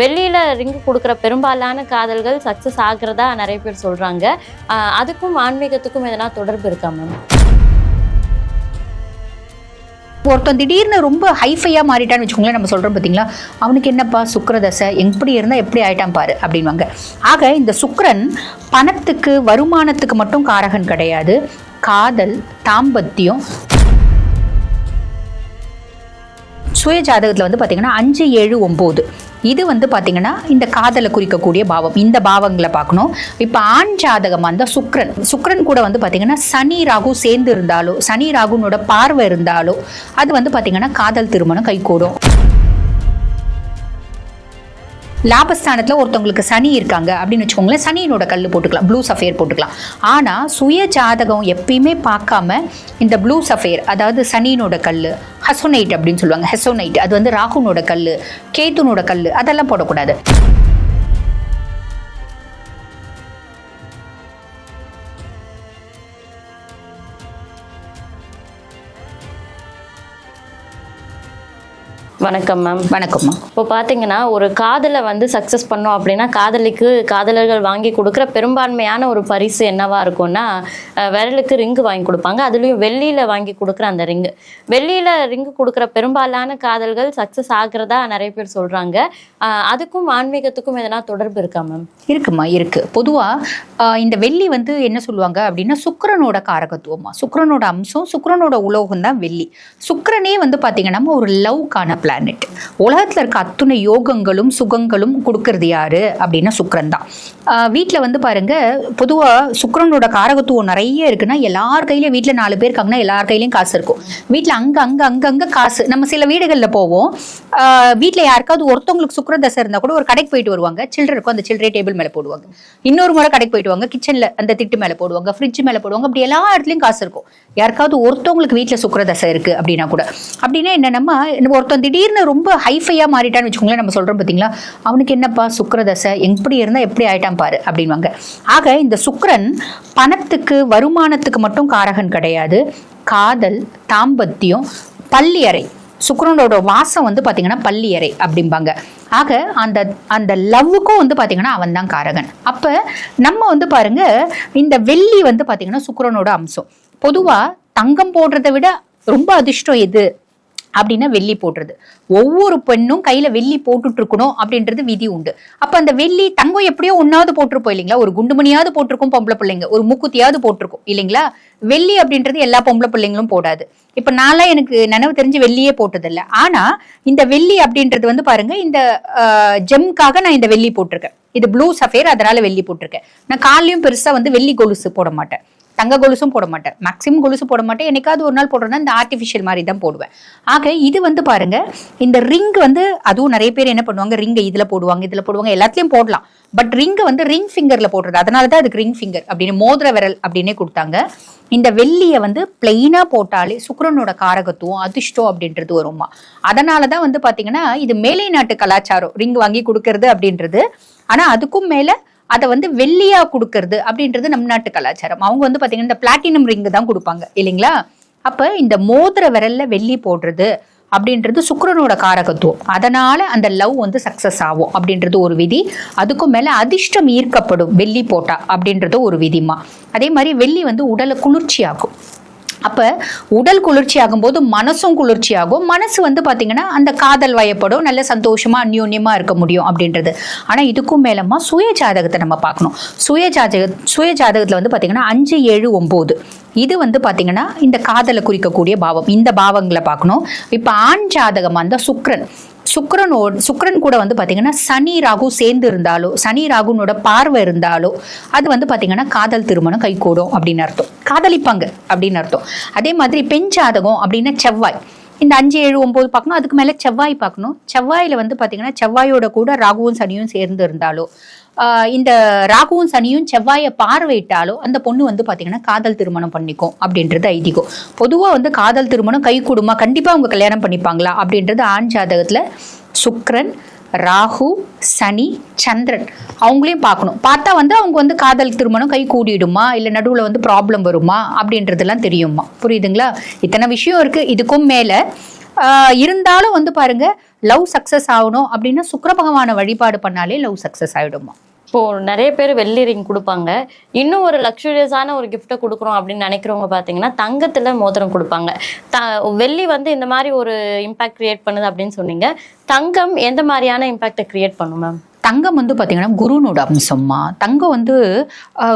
வெள்ளியில் ரிங் கொடுக்குற பெரும்பாலான காதல்கள் சக்ஸஸ் ஆகிறதா நிறைய பேர் சொல்கிறாங்க அதுக்கும் ஆன்மீகத்துக்கும் எதனா தொடர்பு இருக்கா மேம் ஒருத்தன் திடீர்னு ரொம்ப ஹைஃபையாக மாறிட்டான்னு வச்சுக்கோங்களேன் நம்ம சொல்கிறோம் பார்த்தீங்களா அவனுக்கு என்னப்பா சுக்கரதசை? எப்படி இருந்தால் எப்படி ஆயிட்டான் பாரு அப்படின்வாங்க. ஆக இந்த சுக்கரன் பணத்துக்கு வருமானத்துக்கு மட்டும் காரகன் கிடையாது. காதல் தாம்பத்தியம் சுய ஜாதகத்தில் வந்து பார்த்தீங்கன்னா அஞ்சு ஏழு ஒம்பது இது வந்து பார்த்தீங்கன்னா இந்த காதலை குறிக்கக்கூடிய பாவம். இந்த பாவங்களை பார்க்கணும். இப்போ ஆண் ஜாதகம் இருந்தால் சுக்ரன் சுக்ரன் கூட வந்து பார்த்தீங்கன்னா சனி ராகு சேர்ந்து இருந்தாலோ சனி ராகுனோட பார்வை இருந்தாலோ அது வந்து பார்த்தீங்கன்னா காதல் திருமணம் கைகூடும். லாபஸ்தானத்தில் ஒருத்தவங்களுக்கு சனி இருக்காங்க அப்படின்னு வச்சுக்கோங்களேன் சனியினோட கல் போட்டுக்கலாம் ப்ளூ சஃபேர் போட்டுக்கலாம். ஆனால் சுய ஜாதகம் எப்பயுமே பார்க்காம இந்த ப்ளூ சஃபேர் அதாவது சனியினோட கல் ஹசோனைட் அப்படின்னு சொல்லுவாங்க ஹெசோனைட் அது வந்து ராகுனோட கல் கேத்துனோட கல் அதெல்லாம் போடக்கூடாது. வணக்கம் மேம் வணக்கம்மா இப்போ பார்த்தீங்கன்னா ஒரு காதலை வந்து சக்ஸஸ் பண்ணோம் அப்படின்னா காதலிக்கு காதலர்கள் வாங்கி கொடுக்குற பெரும்பான்மையான ஒரு பரிசு என்னவா இருக்கும்னா விரலுக்கு ரிங்கு வாங்கி கொடுப்பாங்க. அதுலேயும் வெள்ளியில் வாங்கி கொடுக்குற அந்த ரிங்கு வெள்ளியில் ரிங்கு கொடுக்குற பெரும்பாலான காதல்கள் சக்ஸஸ் ஆகிறதா நிறைய பேர் சொல்கிறாங்க அதுக்கும் ஆன்மீகத்துக்கும் எதனா தொடர்பு இருக்கா மேம் இருக்குமா இருக்கு. பொதுவாக இந்த வெள்ளி வந்து என்ன சொல்லுவாங்க அப்படின்னா சுக்கிரனோட காரகத்துவமா சுக்கிரனோட அம்சம் சுக்கிரனோட உலோகம் தான் வெள்ளி. சுக்கிரனே வந்து பார்த்தீங்கன்னா ஒரு லவ்க்கான பிளானட் உலகத்தில் இருக்க அத்துணை யோகங்களும் சுகங்களும் கொடுக்கறது யாரு? அப்படின்னா சுக்கரன் தான். வீட்டில் வந்து பாருங்க பொதுவாக சுக்கரனோட காரகத்துவம் நிறைய இருக்குன்னா எல்லார் கையிலையும் வீட்டில் நாலு பேர் இருக்காங்கன்னா எல்லார் கையிலையும் காசு இருக்கும். வீட்டில் அங்கே அங்கே அங்கங்கே காசு. நம்ம சில வீடுகளில் போவோம். வீட்டில் யாருக்காவது ஒருத்தவங்களுக்கு சுக்கிரதசை இருந்தால் கூட ஒரு கடைக்கு போயிட்டு வருவாங்க. சில்லறை இருக்கும் அந்த சில்லறை டேபிள் மேலே போடுவாங்க. இன்னொரு முறை கடைக்கு போயிட்டு வாங்க கிச்சனில் அந்த திட்டு மேலே போடுவாங்க ஃப்ரிட்ஜ் மேலே போடுவாங்க அப்படி எல்லா இடத்துலையும் காசு இருக்கும். யாருக்காவது ஒருத்தவங்களுக்கு வீட்டில் சுக்கிரதசை இருக்குது அப்படின்னா கூட. அப்படின்னா என்னென்னமா ஒருத்தன் திடீர்னு ரொம்ப ஹைஃபையாக மாறிட்டான்னு வச்சுக்கோங்களேன் நம்ம சொல்கிறோம் பார்த்தீங்களா அவனுக்கு என்னப்பா சுக்கிரதசை? எப்படி இருந்தால் எப்படி ஆயிட்டான் பாரு அப்படின்வாங்க. ஆக இந்த சுக்கரன் பணத்துக்கு வருமானத்துக்கு மட்டும் காரகன் கிடையாது. காதல் தாம்பத்தியம் பள்ளியறை சுக்கரனோட வாசம் வந்து பார்த்தீங்கன்னா பள்ளியறை அப்படிம்பாங்க. ஆக அந்த அந்த லவ்வுக்கும் வந்து பார்த்தீங்கன்னா அவன் தான் காரகன். அப்போ நம்ம வந்து பாருங்க இந்த வெள்ளி வந்து பார்த்தீங்கன்னா சுக்கரனோட அம்சம். பொதுவாக தங்கம் போடுறதை விட ரொம்ப அதிர்ஷ்டம் எது? அப்படின்னா வெள்ளி போடுறது. ஒவ்வொரு பெண்ணும் கையில வெள்ளி போட்டுட்டு இருக்கணும் அப்படின்றது விதி உண்டு. அப்ப அந்த வெள்ளி தங்கம் எப்படியோ ஒன்னாவது போட்டிருப்போம் இல்லைங்களா? ஒரு குண்டுமணியாவது போட்டிருக்கும் பொம்பளை பிள்ளைங்க. ஒரு மூக்குத்தியாவது போட்டிருக்கும் இல்லைங்களா? வெள்ளி அப்படின்றது எல்லா பொம்பளை பிள்ளைங்களும் போடாது. இப்ப நான்லாம் எனக்கு நினைவு தெரிஞ்சு வெள்ளியே போட்டதில்ல. ஆனா இந்த வெள்ளி அப்படின்றது வந்து பாருங்க இந்த ஜெம்காக நான் இந்த வெள்ளி போட்டிருக்கேன். இது ப்ளூ சஃபேர் அதனால வெள்ளி போட்டிருக்கேன். நான் காலையும் பெருசா வந்து வெள்ளி கொலுசு போட மாட்டேன். தங்க கொலுசும் போட மாட்டேன். மேக்ஸிமம் கொலுசு போட மாட்டேன். என்னைக்காவது ஒரு நாள் போடுறேன்னா இந்த ஆர்டிஃபிஷியல் மாதிரி தான் போடுவேன். ஆக இது வந்து பாருங்க இந்த ரிங் வந்து அதுவும் நிறைய பேர் என்ன பண்ணுவாங்க ரிங்கை இதில் போடுவாங்க இதில் போடுவாங்க எல்லாத்துலேயும் போடலாம். பட் ரிங்கை வந்து ரிங் ஃபிங்கரில் போடுறது. அதனால தான் அதுக்கு ரிங் ஃபிங்கர் அப்படின்னு மோதிர விரல் அப்படின்னே கொடுத்தாங்க. இந்த வெள்ளியை வந்து பிளெயினாக போட்டாலே சுக்கரனோட காரகத்துவம் அதிர்ஷ்டம் அப்படின்றது வருமா அதனால தான் வந்து பார்த்தீங்கன்னா இது மேலை நாட்டு கலாச்சாரம் ரிங் வாங்கி கொடுக்கறது அப்படின்றது. ஆனால் அதுக்கும் மேலே அதை வந்து வெள்ளியா கொடுக்கறது அப்படின்றது நம் நாட்டு கலாச்சாரம். அவங்க வந்து பாத்தீங்கன்னா இந்த பிளாட்டினம் ரிங் தான் கொடுப்பாங்க இல்லைங்களா? அப்ப இந்த மோதிர விரல்ல வெள்ளி போடுறது அப்படின்றது சுக்கரனோட காரகத்துவம். அதனால அந்த லவ் வந்து சக்சஸ் ஆகும் அப்படின்றது ஒரு விதி. அதுக்கும் மேல அதிர்ஷ்டம் ஈர்க்கப்படும் வெள்ளி போட்டா அப்படின்றது ஒரு விதிமா அதே மாதிரி வெள்ளி வந்து உடலை குளிர்ச்சியாக்கும். அப்போ உடல் குளிர்ச்சி ஆகும்போது மனசும் குளிர்ச்சி ஆகும் மனசு வந்து பார்த்திங்கன்னா அந்த காதல் வயப்படும் நல்ல சந்தோஷமாக அந்யோன்யமாக இருக்க முடியும் அப்படின்றது. ஆனால் இதுக்கும் மேலமா சுய ஜாதகத்தை நம்ம பார்க்கணும். சுய ஜாதக சுய ஜாதகத்தில் வந்து பார்த்திங்கன்னா அஞ்சு ஏழு ஒம்பது இது வந்து பார்த்தீங்கன்னா இந்த காதலை குறிக்கக்கூடிய பாவம். இந்த பாவங்களை பார்க்கணும். இப்போ ஆண் ஜாதகமாக இருந்தால் சுக்ரன் சுக்ரனோ சுக்ரன் கூட வந்து பார்த்தீங்கன்னா சனி ராகு சேர்ந்து இருந்தாலோ சனி ராகுனோட பார்வை இருந்தாலோ அது வந்து பார்த்தீங்கன்னா காதல் திருமணம் கைகூடும் அப்படின்னு அர்த்தம். காதலிப்பாங்க அப்படின்னு அர்த்தம். அதே மாதிரி பெண் ஜாதகம் அப்படின்னா செவ்வாய். இந்த அஞ்சு ஏழு ஒன்பது பார்க்கணும். அதுக்கு மேலே செவ்வாய் பார்க்கணும். செவ்வாயில் வந்து பார்த்தீங்கன்னா செவ்வாயோட கூட ராகுவும் சனியும் சேர்ந்து இருந்தாலோ இந்த ராகுவும் சனியும் செவ்வாயை பார்வையிட்டாலோ அந்த பொண்ணு வந்து பார்த்தீங்கன்னா காதல் திருமணம் பண்ணிக்கும் அப்படின்றது ஐதீகம். பொதுவாக வந்து காதல் திருமணம் கை கூடுமா? கண்டிப்பாக அவங்க கல்யாணம் பண்ணிப்பாங்களா? அப்படின்றது ஆண் ஜாதகத்தில் சுக்ரன் ராகு சனி சந்திரன். அவங்களையும் பார்க்கணும். பார்த்தா வந்து அவங்க வந்து காதல் திருமணம் கை கூடிடுமா? இல்லை நடுவில் வந்து ப்ராப்ளம் வருமா? அப்படின்றதெல்லாம் தெரியுமா? புரியுதுங்களா? இத்தனை விஷயம் இருக்கு. இதுக்கும் மேலே இருந்தாலும் வந்து பாருங்க லவ் சக்ஸஸ் ஆகணும் அப்படின்னா சுக்கர பகவானை வழிபாடு பண்ணாலே லவ் சக்ஸஸ் ஆகிடுமா இப்போ நிறைய பேர் வெள்ளி ரிங் கொடுப்பாங்க. இன்னும் ஒரு லக்ஸுரியஸான ஒரு கிஃப்ட்டை கொடுக்குறோம் அப்படின்னு நினைக்கிறவங்க பார்த்தீங்கன்னா தங்கத்தில் மோதிரம் கொடுப்பாங்க. த வெள்ளி வந்து இந்த மாதிரி ஒரு இம்பாக்ட் கிரியேட் பண்ணுது அப்படின்னு சொன்னீங்க. தங்கம் எந்த மாதிரியான இம்பாக்டை கிரியேட் பண்ணும் மேம் தங்கம் வந்து பார்த்தீங்கன்னா குருனோட அம்சம்மா. தங்கம் வந்து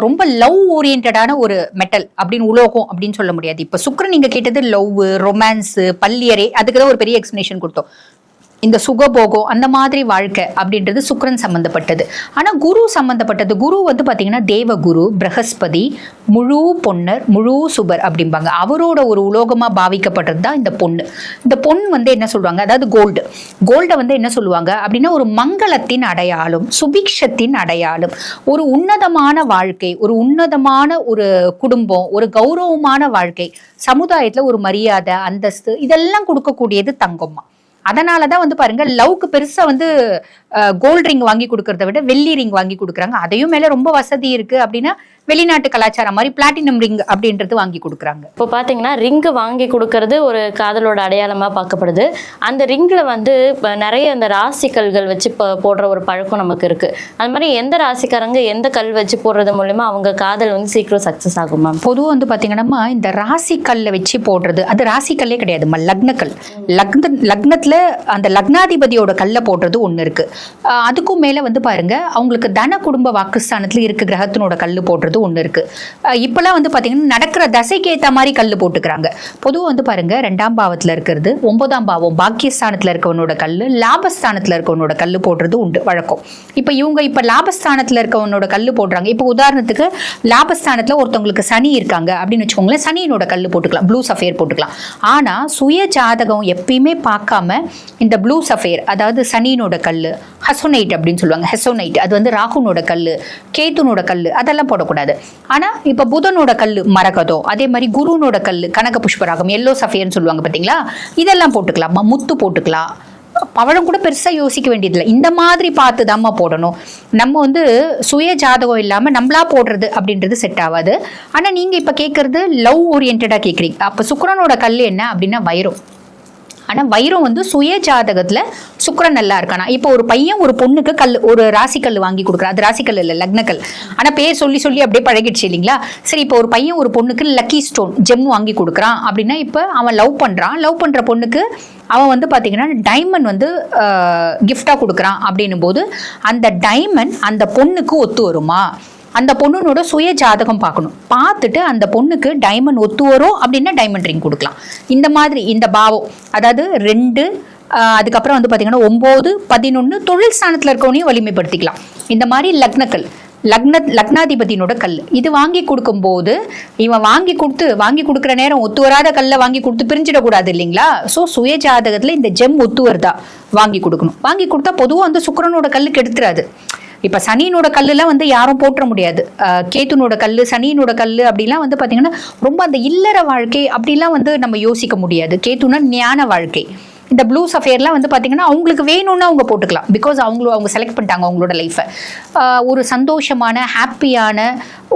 ரொம்ப லவ் ஓரியன்டான ஒரு மெட்டல் அப்படின்னு உலோகம் அப்படின்னு சொல்ல முடியாது. இப்போ சுக்ரன் நீங்கள் கேட்டது லவ் ரொமான்ஸு பல்லியரே அதுக்கு தான் ஒரு பெரிய எக்ஸ்பிளேஷன் கொடுத்தோம். இந்த சுகபோகம் அந்த மாதிரி வாழ்க்கை அப்படின்றது சுக்கரன் சம்பந்தப்பட்டது. ஆனா குரு சம்பந்தப்பட்டது. குரு வந்து பாத்தீங்கன்னா தேவகுரு பிரகஸ்பதி முழு பொன்னர் முழு சுபர் அப்படிம்பாங்க. அவரோட ஒரு உலோகமா பாவிக்கப்பட்டது தான் இந்த பொண்ணு. இந்த பொண்ணு வந்து என்ன சொல்லுவாங்க? அதாவது கோல்டு கோல்டை வந்து என்ன சொல்லுவாங்க? அப்படின்னா ஒரு மங்களத்தின் அடையாளம் சுபிக்ஷத்தின் அடையாளம். ஒரு உன்னதமான வாழ்க்கை ஒரு உன்னதமான ஒரு குடும்பம் ஒரு கௌரவமான வாழ்க்கை சமுதாயத்துல ஒரு மரியாதை அந்தஸ்து இதெல்லாம் கொடுக்கக்கூடியது தங்கம்மா. அதனாலதான் வந்து பாருங்க லவ்க்கு பெருசா வந்து கோல்ட் ரிங் வாங்கி கொடுக்கறத விட வெள்ளி ரிங் வாங்கி கொடுக்குறாங்க. அதையும் மேல ரொம்ப வசதி இருக்கு அப்படின்னா வெளிநாட்டு கலாச்சாரம் மாதிரி பிளாட்டினம் ரிங் அப்படின்றது வாங்கி கொடுக்குறாங்க. இப்போ பார்த்தீங்கன்னா ரிங்கு வாங்கி கொடுக்கறது ஒரு காதலோட அடையாளமாக பார்க்கப்படுது. அந்த ரிங்கில் வந்து நிறைய இந்த ராசிக்கல்கள் வச்சு போடுற ஒரு பழக்கம் நமக்கு இருக்குது அது மாதிரி எந்த ராசிக்காரங்க எந்த கல் வச்சு போடுறது மூலிமா அவங்க காதல் வந்து சீக்கிரம் சக்ஸஸ் ஆகும் மேம் பொதுவாக வந்து பார்த்தீங்கன்னா இந்த ராசி கல்லை வச்சு போடுறது அது ராசி கல்லே கிடையாதும்மா லக்னக்கல். லக்ன லக்னத்தில் அந்த லக்னாதிபதியோட கல்லை போடுறது ஒன்று இருக்கு. ஆஹ் அதுக்கும் மேலே வந்து பாருங்க அவங்களுக்கு தன குடும்ப வாக்குஸ்தானத்தில் இருக்க கிரகத்தினோட கல் போடுறது ஒன்று இருக்கு. இப்போல்லாம் வந்து பார்த்தீங்கன்னா நடக்கிற தசைக்கு ஏற்ற மாதிரி கல் போட்டுக்கிறாங்க. பொதுவாக வந்து பாருங்க ரெண்டாம் பாவத்தில் இருக்கிறது ஒன்பதாம் பாவம் பாக்கியஸ்தானத்தில் இருக்கவனோட கல் லாபஸ்தானத்தில் இருக்கவனோட கல் போடுறது உண்டு வழக்கம். இப்போ இவங்க இப்போ லாபஸ்தானத்தில் இருக்கவனோட கல் போடுறாங்க. இப்போ உதாரணத்துக்கு லாபஸ்தானத்தில் ஒருத்தவங்களுக்கு சனி இருக்காங்க அப்படின்னு வச்சுக்கோங்களேன் சனியினோட கல் போட்டுக்கலாம் ப்ளூ சஃபேர் போட்டுக்கலாம். ஆனால் சுய ஜாதகம் எப்பயுமே பார்க்காம இந்த ப்ளூ சஃபேர் அதாவது சனியினோட கல் ஹசோனைட் அப்படின்னு சொல்லுவாங்க. ஹெசோனைட் அது வந்து ராகுனோட கல் கேத்துனோட கல் அதெல்லாம் போடக்கூடாது. ஆனால் இப்போ புதனோட கல் மரகதோ அதே மாதிரி குருனோட கல் கனக புஷ்பராகம் எல்லோ சஃபேர்னு சொல்லுவாங்க பார்த்தீங்களா இதெல்லாம் போட்டுக்கலாம். முத்து போட்டுக்கலாம். பவழம் கூட பெருசாக யோசிக்க வேண்டியதில்லை. இந்த மாதிரி பார்த்து தாம்மா போடணும். நம்ம வந்து சுய ஜாதகம் இல்லாமல் நம்மளா போடுறது அப்படின்றது செட் ஆகாது. ஆனால் நீங்கள் இப்போ கேட்குறது லவ் ஓரியன்டாக கேட்குறீங்க அப்போ சுக்கரனோட கல் என்ன அப்படின்னா வைரம். ஆனால் வைரம் வந்து சுய ஜாதகத்தில் சுக்கரன் நல்லா இருக்கானா? இப்போ ஒரு பையன் ஒரு பொண்ணுக்கு கல் ஒரு ராசிக்கல் வாங்கி கொடுக்குறான். அது ராசிக்கல் இல்லை லக்னக்கல். ஆனால் பேர் சொல்லி சொல்லி அப்படியே பழகிடுச்சு இல்லைங்களா? சரி இப்போ ஒரு பையன் ஒரு பொண்ணுக்கு லக்கி ஸ்டோன் ஜெம் வாங்கி கொடுக்குறான் அப்படின்னா இப்போ அவன் லவ் பண்ணுறான் லவ் பண்ணுற பொண்ணுக்கு அவன் வந்து பார்த்தீங்கன்னா டைமண்ட் வந்து கிஃப்டாக கொடுக்குறான் அப்படின்னும் போது அந்த டைமண்ட் அந்த பொண்ணுக்கு ஒத்து வருமா? அந்த பொண்ணுனோட சுய ஜாதகம் பார்க்கணும். பார்த்துட்டு அந்த பொண்ணுக்கு டைமண்ட் ஒத்து வரும் அப்படின்னா டைமண்ட் ரிங் கொடுக்கலாம். இந்த மாதிரி இந்த பாவம் அதாவது ரெண்டு அதுக்கப்புறம் வந்து பார்த்தீங்கன்னா ஒம்பது பதினொன்று தொழில் ஸ்தானத்தில் இருக்கவனையும் வலிமைப்படுத்திக்கலாம். இந்த மாதிரி லக்னக்கல் லக்ன லக்னாதிபதியினோட கல். இது வாங்கி கொடுக்கும்போது இவன் வாங்கி கொடுத்து வாங்கி கொடுக்குற நேரம் ஒத்து வராத கல்லை வாங்கி கொடுத்து பிரிஞ்சிடக்கூடாது இல்லைங்களா? ஸோ சுய ஜாதகத்தில் இந்த ஜெம் ஒத்து வருதா வாங்கி கொடுக்கணும். வாங்கி கொடுத்தா பொதுவாக வந்து சுக்கரனோட கல்லுக்கு எடுத்துறாது இப்போ சனியினோட கல்லுலாம் வந்து யாரும் போற்ற முடியாது. கேத்துனோட கல் சனியினோட கல் அப்படிலாம் வந்து பார்த்தீங்கன்னா ரொம்ப அந்த இல்லற வாழ்க்கை அப்படிலாம் வந்து நம்ம யோசிக்க முடியாது. கேத்துனா ஞான வாழ்க்கை. இந்த ப்ளூ சஃபேர்லாம் வந்து பார்த்தீங்கன்னா அவங்களுக்கு வேணும்னு அவங்க போட்டுக்கலாம். பிகாஸ் அவங்கள அவங்க செலக்ட் பண்ணிட்டாங்க அவங்களோட லைஃப்பை ஒரு சந்தோஷமான ஹாப்பியான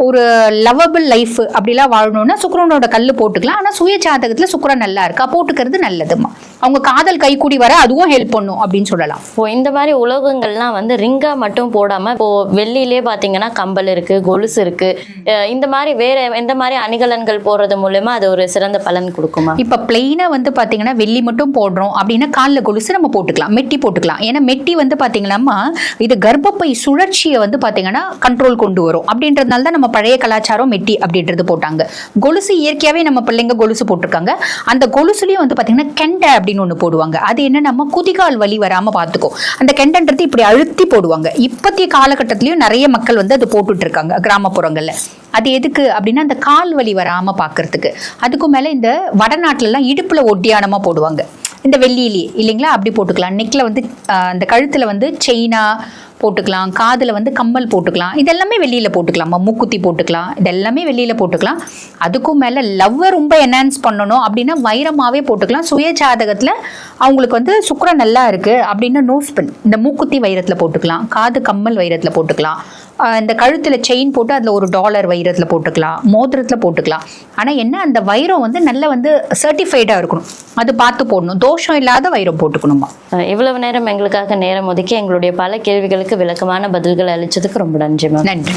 ஒரு லவபிள் லைஃப் அப்படிலாம் வாழணும்னா சுக்கிரனோட கல் போட்டுக்கலாம். ஆனால் சுய ஜாதகத்தில் சுக்கிரன் நல்லா இருக்கா? போட்டுக்கிறது நல்லதுமா அவங்க காதல் கைக்கூடி வர அதுவும் ஹெல்ப் பண்ணும் அப்படின்னு சொல்லலாம். இப்போ இந்த மாதிரி உலோகங்கள்லாம் வந்து ரிங்கா மட்டும் போடாம இப்போ வெள்ளியிலே பாத்தீங்கன்னா கம்பல் இருக்கு கொலுசு இருக்கு. இந்த மாதிரி வேற எந்த மாதிரி அணிகலன்கள் போடுறது மூலமா அது ஒரு சிறந்த பலன் கொடுக்குமா? இப்போ பிளெயினாக வந்து பார்த்தீங்கன்னா வெள்ளி மட்டும் போடுறோம் அப்படின்னா காலில் கொலுசு நம்ம போட்டுக்கலாம் மெட்டி போட்டுக்கலாம். ஏன்னா மெட்டி வந்து பார்த்தீங்கன்னா இது கர்ப்பப்பை சுழற்சியை வந்து பார்த்தீங்கன்னா கண்ட்ரோல் கொண்டு வரும். அப்படின்றதுனால தான் நம்ம பழைய கலாச்சாரம் மெட்டி அப்படின்றது போட்டாங்க. கொலுசு இயற்கையாகவே நம்ம பிள்ளைங்க கொலுசு போட்டிருக்காங்க. அந்த கொலுசுலேயும் வந்து பார்த்தீங்கன்னா கெண்டை அப்படின்னு ஒன்று போடுவாங்க. அது என்ன நம்ம குதிகால் வலி வராமல் பார்த்துக்கும் அந்த கெண்டன்றது இப்படி அழுத்தி போடுவாங்க. இப்பத்திய காலகட்டத்திலையும் நிறைய மக்கள் வந்து அது போட்டுட்டு இருக்காங்க கிராமப்புறங்களில். அது எதுக்கு அப்படின்னா அந்த கால் வலி வராமல் பார்க்கறதுக்கு அதுக்கும் மேலே இந்த வடநாட்டிலலாம் இடுப்பில் ஒட்டியானமாக போடுவாங்க. இந்த வெள்ளியிலே இல்லைங்களா? அப்படி போட்டுக்கலாம். நெக்கில் வந்து அந்த கழுத்துல வந்து செயினா போட்டுக்கலாம் காதில் வந்து கம்மல் போட்டுக்கலாம் இதெல்லாமே வெளியில் போட்டுக்கலாமா மூக்குத்தி போட்டுக்கலாம் இதெல்லாமே வெளியில் போட்டுக்கலாம். அதுக்கும் மேலே லவ்வை ரொம்ப என்ஹான்ஸ் பண்ணணும் அப்படின்னா வைரமாகவே போட்டுக்கலாம். சுய ஜாதகத்தில் அவங்களுக்கு வந்து சுக்கரம் நல்லா இருக்குது அப்படின்னா நோஸ் பின் இந்த மூக்குத்தி வைரத்தில் போட்டுக்கலாம் காது கம்மல் வைரத்தில் போட்டுக்கலாம். இந்த கழுத்தில் செயின் போட்டு அதில் ஒரு டாலர் வைரத்தில் போட்டுக்கலாம் மோதிரத்தில் போட்டுக்கலாம். ஆனால் என்ன அந்த வைரம் வந்து நல்ல வந்து சர்டிஃபைடாக இருக்கணும். அது பார்த்து போடணும். தோஷம் இல்லாத வைரம் போட்டுக்கணுமா? இவ்வளவு நேரம் எங்களுக்காக நேரம் ஒதுக்கி எங்களுடைய பல கேள்விகளுக்கு விளக்கமான பதில்கள் அளிச்சதுக்கு ரொம்ப நன்றி மேம் நன்றி.